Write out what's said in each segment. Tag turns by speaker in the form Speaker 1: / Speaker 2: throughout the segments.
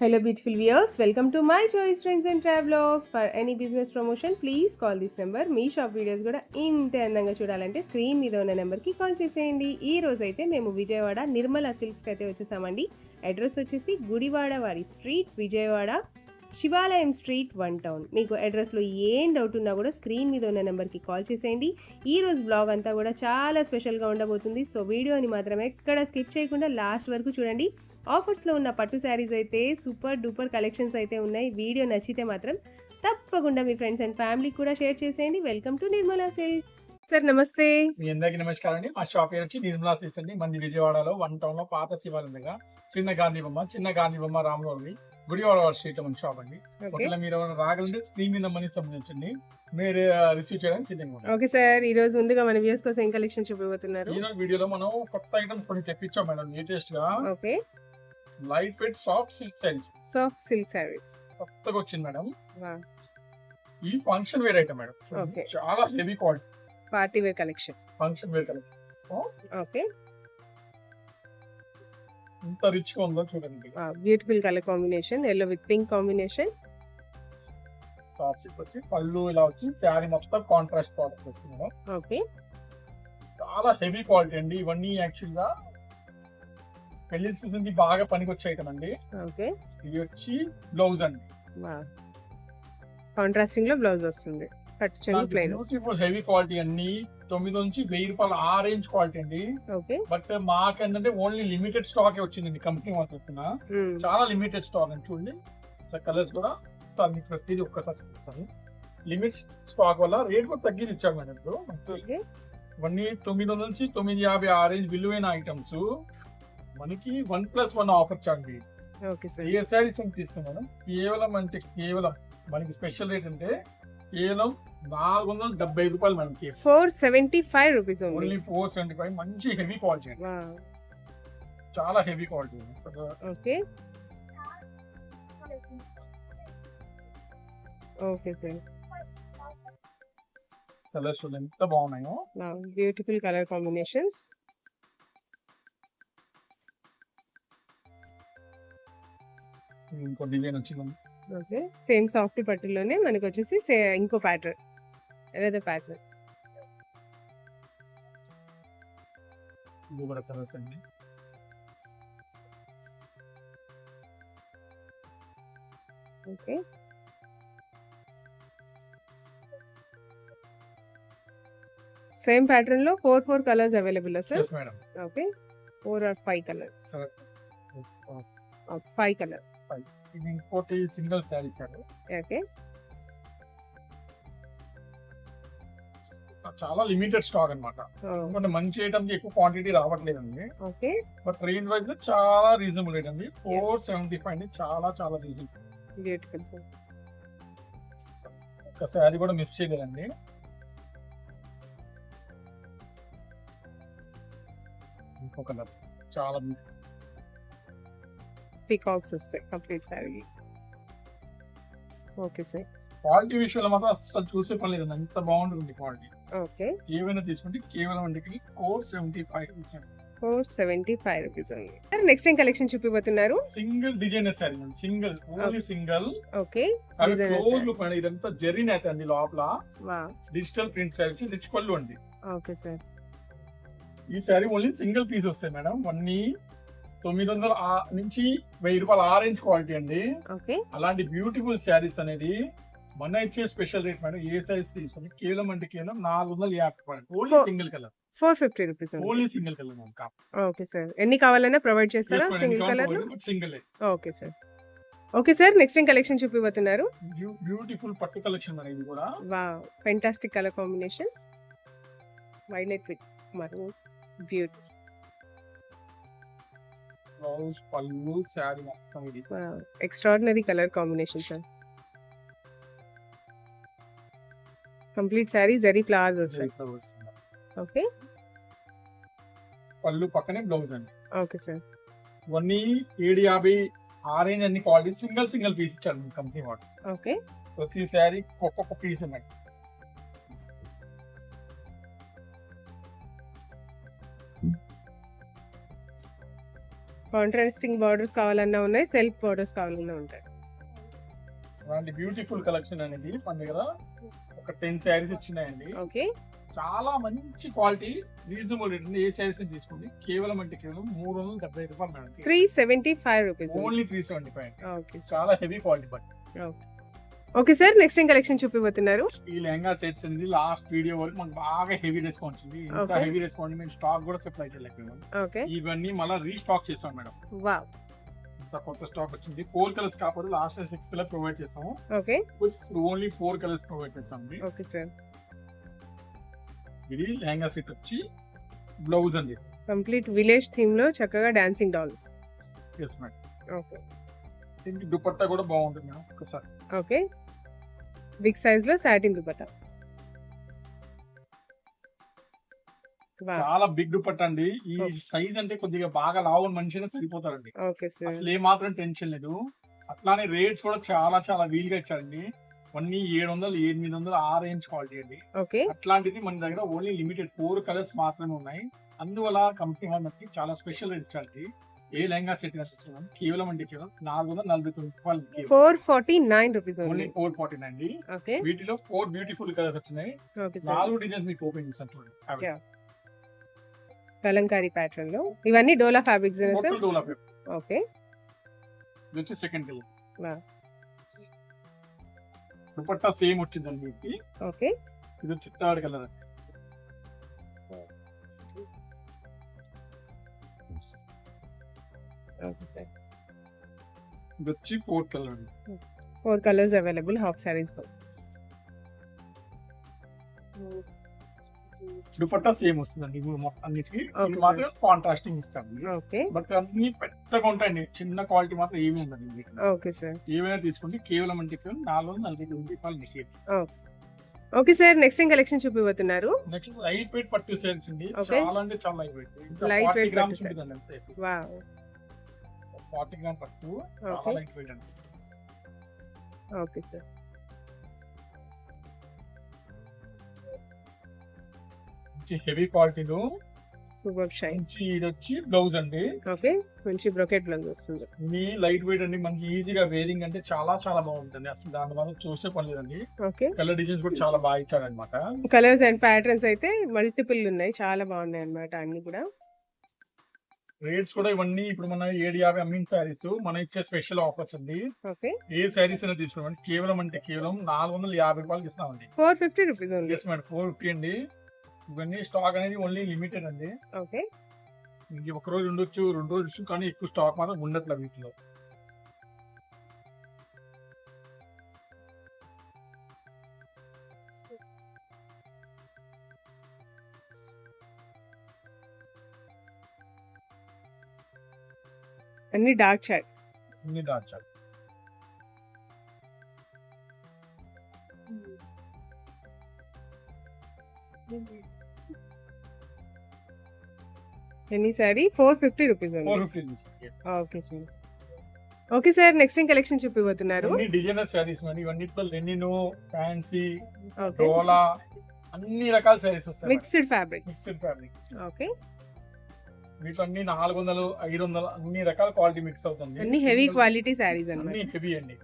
Speaker 1: Hello beautiful viewers. Welcome to my choice friends and travelogues for any business promotion please call this number me shop videos కూడా ఇంత అందంగా చూడాలంటే screen మీద ఉన్న నెంబర్కి call చేసేయండి. ఈ రోజైతే మేము విజయవాడ నిర్మల సిల్క్స్కి అయితే వచ్చేసామండి. అడ్రస్ వచ్చేసి గుడివాడ వారి స్ట్రీట్ విజయవాడ శివాలయం స్ట్రీట్ వన్ టౌన్ మీకు అడ్రస్లో ఏం డౌట్ ఉన్నా కూడా స్క్రీన్ మీద ఉన్న నెంబర్కి కాల్ చేసేయండి. ఈ రోజు బ్లాగ్ అంతా కూడా చాలా స్పెషల్గా ఉండబోతుంది. సో వీడియోని మాత్రం ఎక్కడ స్కిప్ చేయకుండా లాస్ట్ వరకు చూడండి. ఆఫర్స్లో ఉన్న పట్టు శారీస్ అయితే సూపర్ డూపర్ కలెక్షన్స్ అయితే ఉన్నాయి. వీడియో నచ్చితే మాత్రం తప్పకుండా మీ ఫ్రెండ్స్ అండ్ ఫ్యామిలీకి కూడా షేర్ చేసేయండి. Welcome to Nirmala silk sir నమస్తే.
Speaker 2: మీ అందరికీ నమస్కారం అండి. మా షాప్ పేరు వచ్చి నిర్మలా సిల్క్స్ అండి. మంది విజయవాడలో వన్ టౌన్లో పాత శివాలయం దగ్గర చిన్న గాంధీ బొమ్మ చిన్న గాంధీ బొమ్మ రామనగరి గుడివాడ స్ట్రీట్ మన షాప్ అండి.
Speaker 1: ఓకే.
Speaker 2: ఒకవేళ మీరు ఎవరైనా రాగలంటే స్క్రీన్ మీద మనీ సంబంధించండి. మీరు రిసీవ్ చేయడానికి సిద్ధంగా ఉన్నారు
Speaker 1: ఓకే సార్ ఈ రోజు ముందుగా మన వ్యూస్ కోసం ఏం కలెక్షన్ చూపిపోతున్నారు
Speaker 2: ఈ రోజు వీడియోలో మనం కొత్త ఐటమ్ కొన్ని తెప్పించాం మేడం లేటెస్ట్గా.
Speaker 1: Okay.
Speaker 2: Light weight soft silk saris
Speaker 1: soft silk saris
Speaker 2: కొత్తగా వచ్చింది మేడం ఈ ఫంక్షన్ వేర్ ఐటమ్ మేడం. చాలా heavy quality
Speaker 1: party wear collection
Speaker 2: function wear colour
Speaker 1: okay.
Speaker 2: ఎంత రిచ్గా ఉందో చూడండి.
Speaker 1: Beautiful colour combination yellow with pink combination
Speaker 2: soft silk వచ్చి పళ్ళు ఇలా వచ్చి శారీ మొత్తం కాంట్రాస్ట్ ప్రోడక్ట్ వస్తుంది
Speaker 1: ఓకే.
Speaker 2: చాలా హెవీ క్వాలిటీ అండి. ఇవన్నీ యాక్చువల్గా పెళ్ళి సీజన్కి బాగా పనికొచ్చే ఐటమ్ అండి
Speaker 1: ఓకే.
Speaker 2: ఇది వచ్చి బ్లౌజ్ అండి.
Speaker 1: కాంట్రాస్టింగ్లో బ్లౌజ్ వస్తుంది.
Speaker 2: బ్యూటిఫుల్ హెవీ క్వాలిటీ అన్ని తొమ్మిది నుంచి వెయ్యి రూపాయలు ఆ రేంజ్ క్వాలిటీ అండి. బట్ మాకేంటంటే ఓన్లీ లిమిటెడ్ స్టాక్ వచ్చిందండి కంపెనీ వాళ్ళు చెప్తున్న చాలా లిమిటెడ్ స్టాక్ అండి చూడండి. కలర్స్ కూడా సార్ మీకు ప్రతిదీ ఒక్కసారి చూపిస్తాను. లిమిట్ స్టాక్ వల్ల రేట్ కూడా తగ్గించి ఇచ్చారు మేడం ఇప్పుడు. ఇవన్నీ తొమ్మిది నుంచి తొమ్మిది యాభై ఆ రేంజ్ విలువైన ఐటమ్స్ మనకి one plus one offer చాండి.
Speaker 1: Okay sir.
Speaker 2: ఏ శారీస్ అని తీసుకున్నాను? కేవలం అంటే కేవలం మనకి స్పెషల్ రేట్ అంటే కేవలం నాలుగు వందల డెబ్బై రూపాయలు మనకి.
Speaker 1: Four seventy five rupees
Speaker 2: only. Four seventy five. మంచి హెవీ క్వాలిటీ చాలా heavy quality
Speaker 1: okay. Okay sir.
Speaker 2: Colours ఎంత బాగున్నాయో.
Speaker 1: Beautiful colour combinations.
Speaker 2: ఇంకో డిజైన్ వచ్చింది
Speaker 1: ఓకే సేమ్ సాఫ్ట్ పట్టులోనే మనకి వచ్చేసి సే- ఇంకో ప్యాటర్న్ ఏదైతే ప్యాటర్న్
Speaker 2: ఇది కూడా కలర్స్ అండి.
Speaker 1: ఓకే. సేమ్ ప్యాటర్న్లో four four colours available sir? Okay four or five colours. Five colour.
Speaker 2: ఇది ఇంకోటి సింగిల్ శారీస్ అండి
Speaker 1: ఓకే
Speaker 2: చాలా లిమిటెడ్ స్టాక్ అన్నమాట. ఎందుకంటే మంచి ఐటమ్ ఎక్కువ క్వాంటిటీ రావట్లేదండి.
Speaker 1: ఓకే
Speaker 2: బట్ రేంజ్ వైజ్ చాలా రీజనబుల్ రేట్ అండి ఫోర్ సెవెంటీ ఫైవ్ అండి. చాలా చాలా రీజనబుల్ ఒక శారీ కూడా మిస్ చేయలేదండి. ఇంకో కలర్ చాలా
Speaker 1: పీకాక్స్ వస్తాయి complete sari okay sir
Speaker 2: quality విషయంలో మాత్రం అస్సలు చూసే పని లేదండి అంత బాగుంటుంది క్వాలిటీ
Speaker 1: ఓకే
Speaker 2: ఏమైనా తీసుకుంటే కేవలం అండి four seventy five
Speaker 1: four seventy five rupees ఉంది సార్ నెక్స్ట్ ఏం కలెక్షన్ చూపిపోతున్నారు
Speaker 2: సింగిల్ డిజైనర్ శారీ అండి సింగిల్ ఓన్లీ సింగిల్
Speaker 1: ఓకే
Speaker 2: అవి క్లోజ్. లుక్ అండి ఇదంతా జెరీన్ అయితే అండి లోపల. డిజిటల్ ప్రింట్ శారీ రిచ్ పళ్ళు అండి.
Speaker 1: ఓకే సార్
Speaker 2: ఈ శారీ ఓన్లీ సింగిల్ పీస్ వస్తాయి మేడం అన్ని తొమ్మిది వందల నుంచి వెయ్యి రూపాయల ఆరెంజ్ క్వాలిటీ అండి.
Speaker 1: ఓకే.
Speaker 2: అలాంటి బ్యూటిఫుల్ శారీస్ అనేది మన ఇచ్చే స్పెషల్ రేట్ మేడం ఏ సైజ్ తీసుకుని కేవలం అంటే కేవలం నాలుగు వందల యాభై రూపాయలు only. Single colour
Speaker 1: four fifty rupees
Speaker 2: only single colour
Speaker 1: okay sir. ఎన్ని కావాలన్నా ప్రొవైడ్ చేస్తారా? Single colour
Speaker 2: single
Speaker 1: okay sir. Okay sir next ఏం కలెక్షన్ చూపిపోతున్నారు
Speaker 2: బ్యూటిఫుల్ పట్టు కలెక్షన్ మేడం ఇది కూడా.
Speaker 1: Wow fantastic colour combination violet with maroon beauty
Speaker 2: blouse పళ్ళు శారీ మొత్తం ఇది
Speaker 1: extraordinary colour combination sir complete sari zari flowers వస్తాయి. ఓకే
Speaker 2: పళ్ళు పక్కనే బ్లౌజ్ అండి.
Speaker 1: ఓకే సార్
Speaker 2: ఇవన్నీ ఏడు యాభై ఆరెంజ్ అన్ని క్వాలిటీ సింగిల్ సింగిల్ పీస్ ఇచ్చారు కంపెనీ వాడు
Speaker 1: ఓకే
Speaker 2: ప్రతి శారీ ఒక్కొక్క పీస్ ఉన్నాయి
Speaker 1: కాంట్రాస్టింగ్ బార్డర్స్ కావాలన్నా ఉన్నాయి సెల్ఫ్ బార్డర్స్ కావాలన్నా ఉంటాయి.
Speaker 2: అలాంటి బ్యూటిఫుల్ కలెక్షన్ అనేది మన దగ్గర ఒక టెన్ శారీస్ వచ్చినాయండి.
Speaker 1: ఓకే.
Speaker 2: చాలా మంచి క్వాలిటీ రీజనబుల్ రేట్ ఉంది. ఏ శారీస్ తీసుకోండి. కేవలం అంటే కేవలం మూడు వందల డెబ్బై రూపాయలు madam.
Speaker 1: Three seventy five rupees.
Speaker 2: Only three seventy five.
Speaker 1: Okay.
Speaker 2: చాలా heavy quality but.
Speaker 1: Okay. Sir next ఏం కలెక్షన్ చూపిపోతున్నారు
Speaker 2: ఈ లెహంగా సెట్స్ అనేది లాస్ట్ వీడియో వరకు మనకు బాగా హెవీ రెస్పాన్స్ ఉంది. ఇంకా
Speaker 1: Okay.
Speaker 2: హెవీ రెస్పాన్స్ మేము స్టాక్ కూడా సప్లై చేయలేకపోయాం.
Speaker 1: ఓకే.
Speaker 2: ఇవన్నీ మళ్ళీ రీస్టాక్ చేస్తాం మేడం.
Speaker 1: వా
Speaker 2: ఇంత కొత్త స్టాక్ వచ్చింది. ఫోర్ కలర్స్ కాకపోతే లాస్ట్ సిక్స్ కలర్ ప్రొవైడ్ చేస్తాము.
Speaker 1: Okay.
Speaker 2: Only four colours provide చేస్తాం
Speaker 1: ఓకే సార్.
Speaker 2: ఇది లెహంగా సెట్ వచ్చి బ్లౌజ్ అండి.
Speaker 1: కంప్లీట్ విలేజ్ థీమ్లో చక్కగా dancing dolls
Speaker 2: yes madam
Speaker 1: okay.
Speaker 2: దీనికి దుపట్టా కూడా బాగుంటుంది మేడం ఒకసారి
Speaker 1: ఓకే బిగ్ సైజ్లో సాటిన్ దుపట్టా
Speaker 2: చాలా బిగ్ దుపట్టా అండి. ఈ. సైజ్ అంటే కొద్దిగా బాగా లావు మనిషినే సరిపోతారండి. అసలు ఏ మాత్రం టెన్షన్ లేదు. అట్లానే రేట్స్ కూడా చాలా చాలా వీలుగా ఇచ్చారండి. అన్ని ఏడు వందలు ఎనిమిది వందలు ఆ రేంజ్ క్వాలిటీ అండి.
Speaker 1: ఓకే
Speaker 2: అట్లాంటిది మన దగ్గర ఓన్లీ లిమిటెడ్ ఫోర్ కలర్స్ మాత్రమే ఉన్నాయి. అందువల్ల కంపెనీ వాళ్ళకి చాలా స్పెషల్ రేట్ ఇచ్చారండి. ఏ లెహంగా సెట్ తీసుకున్నాం కేవలం అంటే కేవలం నాలుగు వందల నలభై తొమ్మిది
Speaker 1: four forty nine rupees
Speaker 2: only four forty nine అండి. వీటిలో ఫోర్ బ్యూటిఫుల్ కలర్స్ వచ్చినాయి. నాలుగు డిజైన్స్ మీకు ఓపెన్ చేస్తాను చూడండి.
Speaker 1: కలంకారీ ప్యాటర్న్లో. ఇవన్నీ డోలా ఫ్యాబ్రిక్స్
Speaker 2: up.
Speaker 1: ఓకే
Speaker 2: ఇది వచ్చి సెకండ్ కలర్. దుపట్టా సేమ్ వచ్చిందండి
Speaker 1: ఓకే
Speaker 2: ఇది వచ్చి థర్డ్ కలర్
Speaker 1: ఓకే
Speaker 2: వచ్చి fourth colour
Speaker 1: four colours available half సారీస్లో
Speaker 2: dupatta same వస్తుందండి. అన్నిటికి మాత్రం కాంట్రాస్టింగ్ ఇస్తాం
Speaker 1: ఓకే
Speaker 2: బట్ అన్ని పెద్దగా ఉంటాయండి. చిన్న క్వాలిటీ మాత్రం ఏమీ ఉండదు.
Speaker 1: ఓకే సార్
Speaker 2: ఏమైనా తీసుకుంటే కేవలం అంటే కేవలం నాలుగు వందల నలభై తొమ్మిది రూపాయలు మీకు
Speaker 1: ఓకే సార్ నెక్స్ట్ ఏం కలెక్షన్ చూపిపోతున్నారు
Speaker 2: నెక్స్ట్ లైట్ వెయిట్ పట్టు సేల్స్ అండి. చాలా అంటే చాలా light weight forty
Speaker 1: weight
Speaker 2: grams
Speaker 1: పట్టు
Speaker 2: ఉంటుందండి అంతే.
Speaker 1: వా
Speaker 2: ఫార్టీ గ్రామ్ పట్టు లైట్ వెయిట్ అండి.
Speaker 1: Okay sir.
Speaker 2: మంచి హెవీ క్వాలిటీలో
Speaker 1: సూపర్ షైన్.
Speaker 2: మంచి ఇది వచ్చి బ్లౌజ్ అండి.
Speaker 1: ఓకే మంచి బ్రొకెట్ బ్లౌజ్ వస్తుంది.
Speaker 2: మీ లైట్ వెయిట్ అండి మనకి ఈజీగా వేరింగ్ అంటే చాలా చాలా బాగుంటుంది అసలు దాని వల్ల చూసే పని లేదండి.
Speaker 1: ఓకే.
Speaker 2: కలర్ డిజైన్స్ కూడా చాలా బాగా ఇచ్చారనమాట
Speaker 1: కలర్స్ అండ్ ప్యాటర్న్స్ అయితే మల్టిపుల్ ఉన్నాయి చాలా బాగున్నాయి అన్నమాట అన్ని కూడా.
Speaker 2: రేట్స్ కూడా ఇవన్నీ ఇప్పుడు మన ఏడు యాభై అమ్మిన శారీస్ మన ఇచ్చే స్పెషల్ ఆఫర్స్ అండి. ఏ శారీస్ అయినా తీసుకోండి. కేవలం అంటే కేవలం నాలుగు వందల యాభై రూపాయలకి ఇస్తామండి
Speaker 1: four fifty rupees
Speaker 2: yes madam four fifty అండి. ఇవన్నీ స్టాక్ అనేది ఓన్లీ లిమిటెడ్ అండి.
Speaker 1: ఓకే.
Speaker 2: ఇంక ఒక రోజు ఉండొచ్చు రెండు రోజులు ఉండొచ్చు కానీ ఎక్కువ స్టాక్ మాత్రం ఉండట్లేదు వీటిలో.
Speaker 1: అన్ని డార్క్ షాడ్
Speaker 2: అన్ని దాచారు
Speaker 1: ఎన్ని sari? Four fifty rupees okay sir. Okay sir next ఏం కలెక్షన్ చూపిపోతున్నారు
Speaker 2: డిజైనర్ శారీస్ మరి ఇవన్నిట్లో లెనిన్ ఫ్యాన్సీ డోలా అన్ని రకాల శారీస్ వస్తాయి
Speaker 1: mixed fabrics
Speaker 2: mixed fabrics
Speaker 1: okay
Speaker 2: వీటిలో అన్ని నాలుగు వందలు ఐదు వందలు అన్ని రకాల క్వాలిటీ మిక్స్ అవుతుంది.
Speaker 1: అన్ని హెవీ క్వాలిటీ శారీస్
Speaker 2: అన్ని హెవీ అండి.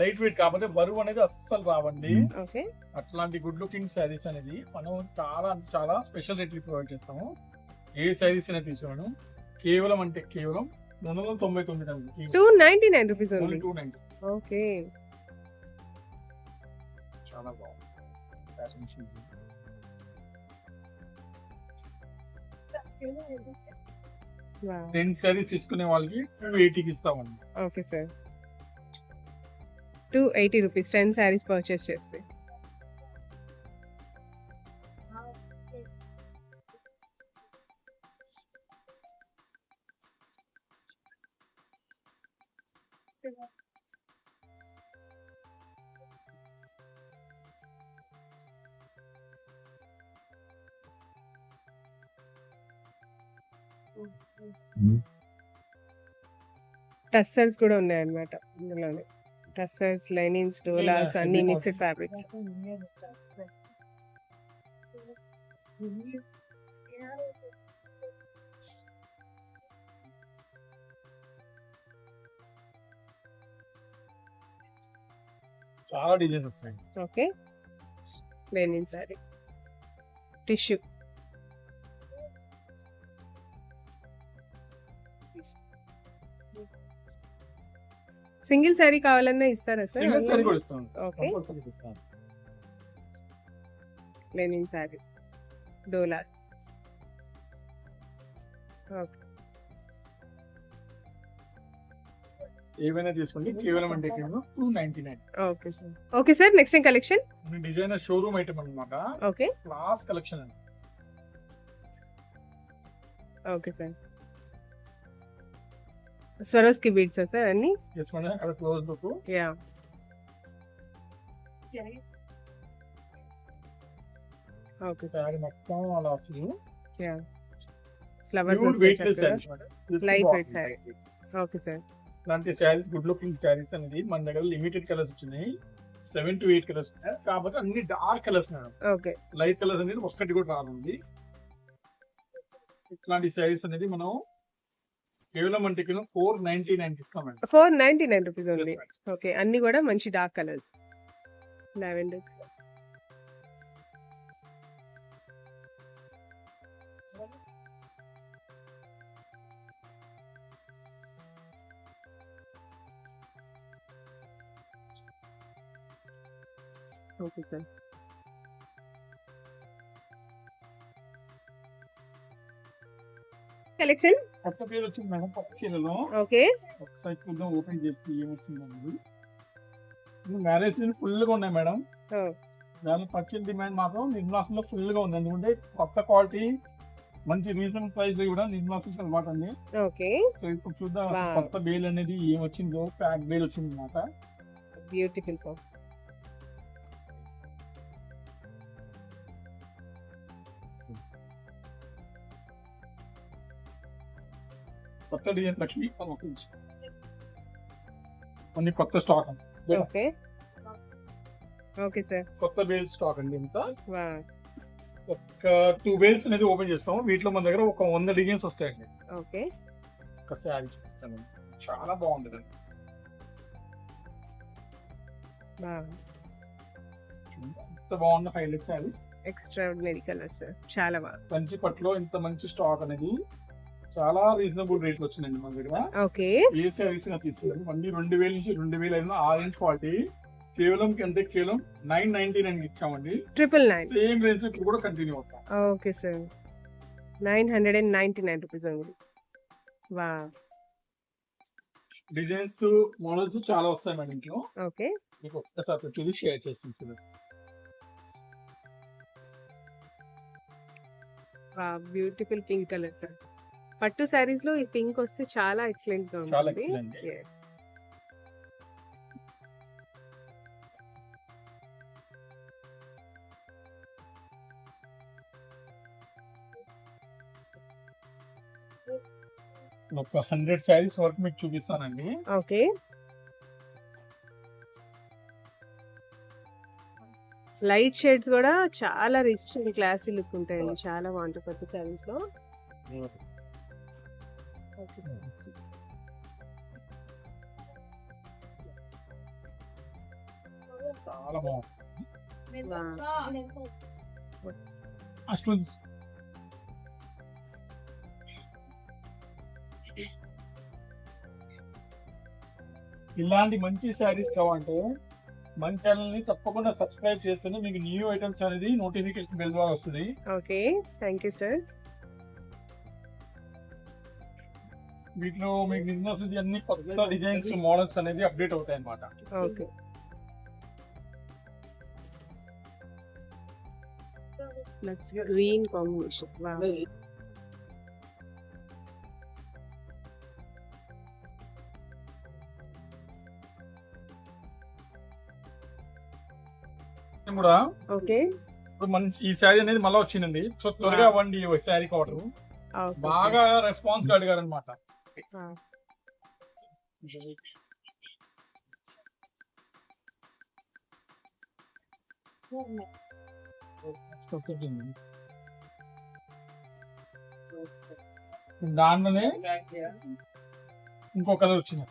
Speaker 2: లైట్ వెయిట్ కాకపోతే బరువు అనేది అస్సలు రావండి.
Speaker 1: ఓకే
Speaker 2: అట్లాంటి గుడ్ లుకింగ్ శారీస్ అనేది మనం చాలా అంటే చాలా స్పెషల్ రేట్లు ప్రొవైడ్ చేస్తాము. ఏ శారీస్ అయినా తీసుకోవడం కేవలం అంటే కేవలం రెండు వందల తొంభై తొమ్మిది అండి
Speaker 1: two ninety nine rupees
Speaker 2: two ninety
Speaker 1: okay
Speaker 2: చాలా బాగుంది. Shoes. టెన్ శారీస్ తీసుకునే వాళ్ళకి టూ ఎయిటీకి ఇస్తామండి.
Speaker 1: Okay sir two eighty rupees ten saris purchase చేస్తే. టస్సర్స్ కూడా ఉన్నాయి అన్నమాట ఇందులోనే. టస్సర్స్ లైనింగ్స్ డోలాస్ అన్ని మిక్స్డ్ ఫ్యాబ్రిక్స్.
Speaker 2: చాలా డిజైన్స్ వస్తాయి
Speaker 1: okay linen sari tissue single sari కావాలన్నా ఇస్తారా
Speaker 2: సారీ?
Speaker 1: Okay linen sari. డోలా. ఓకే
Speaker 2: ఏవైనా తీసుకోండి. కేవలం అంటే two ninety nine
Speaker 1: okay sir okay sir next collection
Speaker 2: designer showroom item అన్నమాట.
Speaker 1: ఓకే
Speaker 2: క్లాస్ కలెక్షన్ అండి.
Speaker 1: Okay sir Swarovski beads sir అన్ని?
Speaker 2: Yes madam అక్కడ close look
Speaker 1: ya okay
Speaker 2: sari మొత్తం అలా వస్తుంది
Speaker 1: ya flowers
Speaker 2: pure weight.
Speaker 1: Okay sir
Speaker 2: ఇలాంటి saris good looking saris అనేది మన దగ్గర లిమిటెడ్ కలర్స్ వచ్చినాయి సెవెన్ టు ఎయిట్ కలర్స్ ఉన్నాయి కాకపోతే అన్ని dark colours madam
Speaker 1: okay
Speaker 2: light colours అనేది ఒక్కటి కూడా రానుంది ఇట్లాంటి శారీస్ అనేది మనం కేవలం అంటే ఫోర్ నైన్టీ నైన్ ఇస్తాం madam
Speaker 1: four ninety nine rupees ఉంది ఓకే అన్ని కూడా మంచి dark colours lavender okay sir collection?
Speaker 2: కొత్త పేరు వచ్చింది మేడం పక్క చీరలో.
Speaker 1: ఓకే.
Speaker 2: ఒకసారి చూద్దాం ఓపెన్ చేసి అనేది మ్యారేజ్ ఫుల్గా ఉన్నాయి మేడం. దాని పర్చేజ్ డిమాండ్ మాత్రం నిర్మలాసంలో ఫుల్గా ఉంది. ఎందుకంటే కొత్త క్వాలిటీ మంచి రీజనబుల్ ప్రైస్ కూడా నిర్మలాసం అనమాట అండి.
Speaker 1: ఓకే.
Speaker 2: సో ఇప్పుడు చూద్దాం. కొత్త బేల్ అనేది ఏం వచ్చిందో ప్యాక్ బేల్ వచ్చింది అనమాట
Speaker 1: బ్యూటిఫుల్
Speaker 2: కొత్త డిజైన్ లక్ష్మి? ఒక నిమిషం. కొన్ని కొత్త స్టాక్ అండి.
Speaker 1: ఓకే. Okay sir.
Speaker 2: కొత్త బేల్ స్టాక్ అండి ఇంత. ఒక టూ బేల్స్ అనేది ఓపెన్ చేస్తాం వీటిలో మన దగ్గర ఒక వంద డిజైన్స్ వస్తాయండి.
Speaker 1: ఓకే.
Speaker 2: ఒక శారీ చూపిస్తాను చాలా బాగుంటుంది ఎంత బాగున్న హైలైట్ శారీ.
Speaker 1: ఎక్స్ట్రాడినరీ కలర్స్ చాలా బాగా
Speaker 2: మంచి పట్లో ఇంత మంచి స్టాక్ అనేది చాలా రీజనబుల్ రేట్లు వచ్చిందండి మన దగ్గర.
Speaker 1: ఓకే.
Speaker 2: ఏ శారీస్ తీసుకుంది మళ్ళీ రెండు వేల నుంచి రెండు వేల అయినా ఆరెంజ్ క్వాలిటీ కేవలం అంటే కేవలం నైన్ నైన్టీ నైన్ ఇచ్చామండి.
Speaker 1: ట్రిపుల్ నైన్
Speaker 2: సేమ్ రేంజ్ కూడా కంటిన్యూ అవుతాం
Speaker 1: okay sir nine hundred and ninety nine rupees ఉంది వా.
Speaker 2: డిజైన్స్ మోడల్స్ చాలా వస్తాయి మేడం ఇంట్లో.
Speaker 1: ఓకే.
Speaker 2: మీకు ఒక్కసారి వచ్చేది షేర్ చేస్తాం చూడండి.
Speaker 1: బ్యూటిఫుల్ పింక్ కలర్ సార్ పట్టు శారీస్లో ఈ పింక్ వస్తే చాలా
Speaker 2: ఎక్సలెంట్గా
Speaker 1: ఉంటుంది.
Speaker 2: ఒక హండ్రెడ్ శారీస్ వరకు మీకు చూపిస్తానండి.
Speaker 1: ఓకే. లైట్ షేడ్స్ కూడా చాలా రిచ్ క్లాసీ లుక్ ఉంటాయండి. చాలా బాగుంటాయి కొత్త శారీస్లో.
Speaker 2: చాలా బాగుంది. అసలు ఇలాంటి మంచి శారీస్ కావాలంటే మన ఛానల్ని తప్పకుండా సబ్స్క్రైబ్ చేస్తేనే మీకు న్యూ ఐటమ్స్ అనేది నోటిఫికేషన్ బెల్ ద్వారా వస్తుంది.
Speaker 1: ఓకే థ్యాంక్ యూ సార్
Speaker 2: వీటిలో మీకు బిజినెస్ అన్ని కొత్త డిజైన్స్ మోడల్స్ అనేది అప్డేట్ అవుతాయి అన్నమాట
Speaker 1: ఓకే లక్స్ గ్రీన్ కాంబినేషన్
Speaker 2: ఇది కూడా
Speaker 1: ఓకే.
Speaker 2: ఇప్పుడు మన ఈ శారీ అనేది మళ్ళీ వచ్చిందండి. సో త్వరగా. అవ్వండి ఈ శారీ ఆర్డర్ బాగా రెస్పాన్స్గా అడిగారు అనమాట దాంట్లోనే ఇంకో కలర్ వచ్చింది.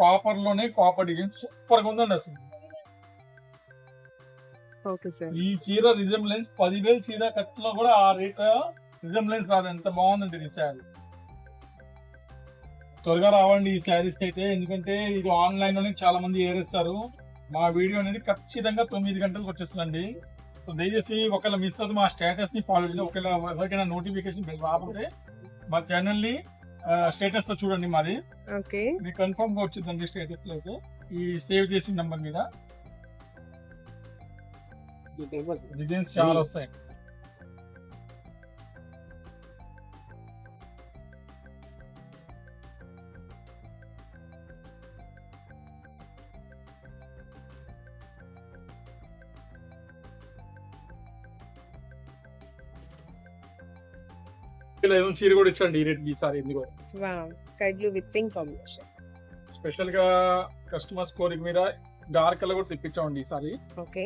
Speaker 2: కాపర్లోనే కాపర్ డిజైన్ సూపర్గా ఉందండి అసలు.
Speaker 1: Okay sir.
Speaker 2: ఈ చీర రిజంబ్లెన్స్ పదివేలు చీర కట్టులో కూడా ఆ రేట్ రిజంబ్లెన్స్ రాదు. ఎంత బాగుందండి ఈ శారీ త్వరగా రావండి ఈ శారీస్ అయితే. ఎందుకంటే ఇది ఆన్లైన్లోనే చాలా మంది ఏరేస్తారు. మా వీడియో అనేది ఖచ్చితంగా తొమ్మిది గంటలకు వచ్చేస్తుందండి. సో దయచేసి ఒకవేళ మిస్ అవుతుంది మా స్టేటస్ని ఫాలో చేయండి. ఒకవేళ ఎవరికైనా నోటిఫికేషన్ రాకపోతే మా ఛానల్ని స్టేటస్లో చూడండి మాది.
Speaker 1: ఓకే.
Speaker 2: మీకు కన్ఫర్మ్గా వచ్చిందండి స్టేటస్లో అయితే. ఈ సేవ్ చేసిన నంబర్ మీద. డిజైన్స్ చాలా వస్తాయి ఇలా ఏదో చీర కూడా ఇచ్చండి ఈ రేట్ ఈసారి ఎందుకో.
Speaker 1: Wow sky blue with pink combination
Speaker 2: స్పెషల్గా కస్టమర్స్ కోరిక మీద డార్క్ కలర్ కూడా తెప్పించామండి ఈసారి
Speaker 1: ఓకే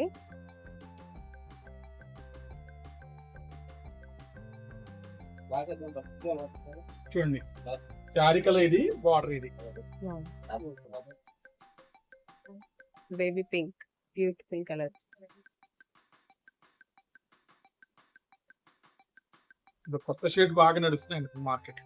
Speaker 2: చూడండి. శారీ కలర్ ఇది బార్డర్ ఇది.
Speaker 1: Baby pink beauty pink colour
Speaker 2: ఇప్పుడు కొత్త షేడ్ బాగా నడుస్తున్నాయి market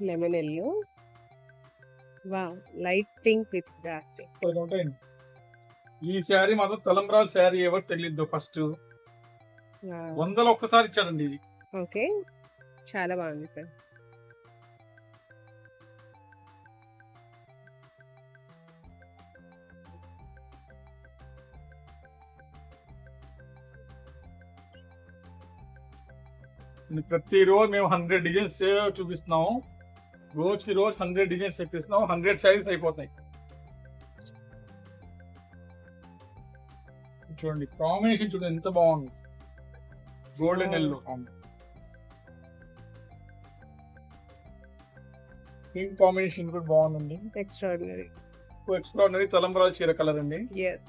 Speaker 1: lemon yellow wow light pink with dark pink.
Speaker 2: సూపర్గా ఉంటాయండి ఈ శారీ మాత్రం తలంబ్రాల శారీ ఎవరు తెలియదు ఫస్ట్. వందలు ఒక్కసారి ఇచ్చారండి ఇది
Speaker 1: ఓకే. చాలా బాగుంది సార్.
Speaker 2: ప్రతి రోజు మేము హండ్రెడ్ డిజైన్స్ చూపిస్తున్నాము. రోజుకి రోజు హండ్రెడ్ డిజైన్స్ తెప్పిస్తున్నాం. హండ్రెడ్ శారీస్ అయిపోతాయి చూడండి కాంబినేషన్ చూడండి ఎంత బాగుంది. గోల్డెన్ ఎల్లో పింక్ కాంబినేషన్ కూడా బాగుందండి.
Speaker 1: ఎక్స్ట్రాడినరీ
Speaker 2: ఎక్స్ట్రాడినరీ తలంబరాల చీర కలర్ అండి.
Speaker 1: ఎస్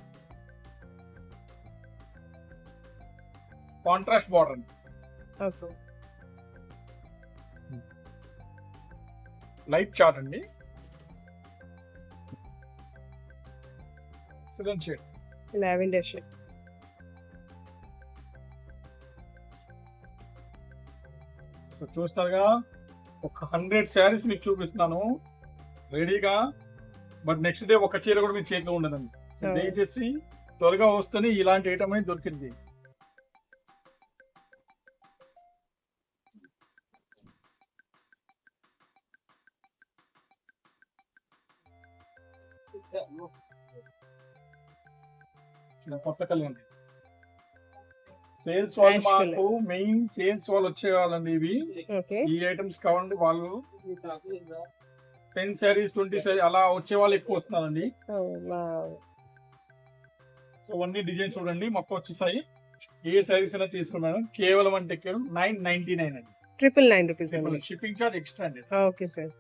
Speaker 2: కాంట్రాస్ట్ బార్డర్ అండి.
Speaker 1: ఓకే
Speaker 2: లైట్ చార్ట్ అండి. Excellent shade
Speaker 1: lavender shade
Speaker 2: so చూస్తారుగా ఒక హండ్రెడ్ శారీస్ మీకు చూపిస్తున్నాను. రెడీగా. బట్ నెక్స్ట్ డే ఒక చీర కూడా మీ చేతిలో ఉండదండి. దయచేసి త్వరగా వస్తేనే ఇలాంటి ఐటమ్ అనేది దొరికింది. కొత్త సేల్స్ వాళ్ళు. మాకు మెయిన్ సేల్స్ వాళ్ళు వచ్చేవాళ్ళండి ఇవి. ఈ ఐటమ్స్ కావాలంటే వాళ్ళు టెన్ శారీస్ ట్వంటీ శారీ అలా వచ్చే వాళ్ళు ఎక్కువ వస్తున్నారండి. సో అన్ని డిజైన్ చూడండి మొత్తం వచ్చేసాయి. ఏ శారీస్ అయినా తీసుకున్నాను కేవలం అంటే కేవలం నైన్ నైన్టీ నైన్ అండి.
Speaker 1: Triple nine rupees
Speaker 2: shipping charge extra అండి
Speaker 1: ఓకే సార్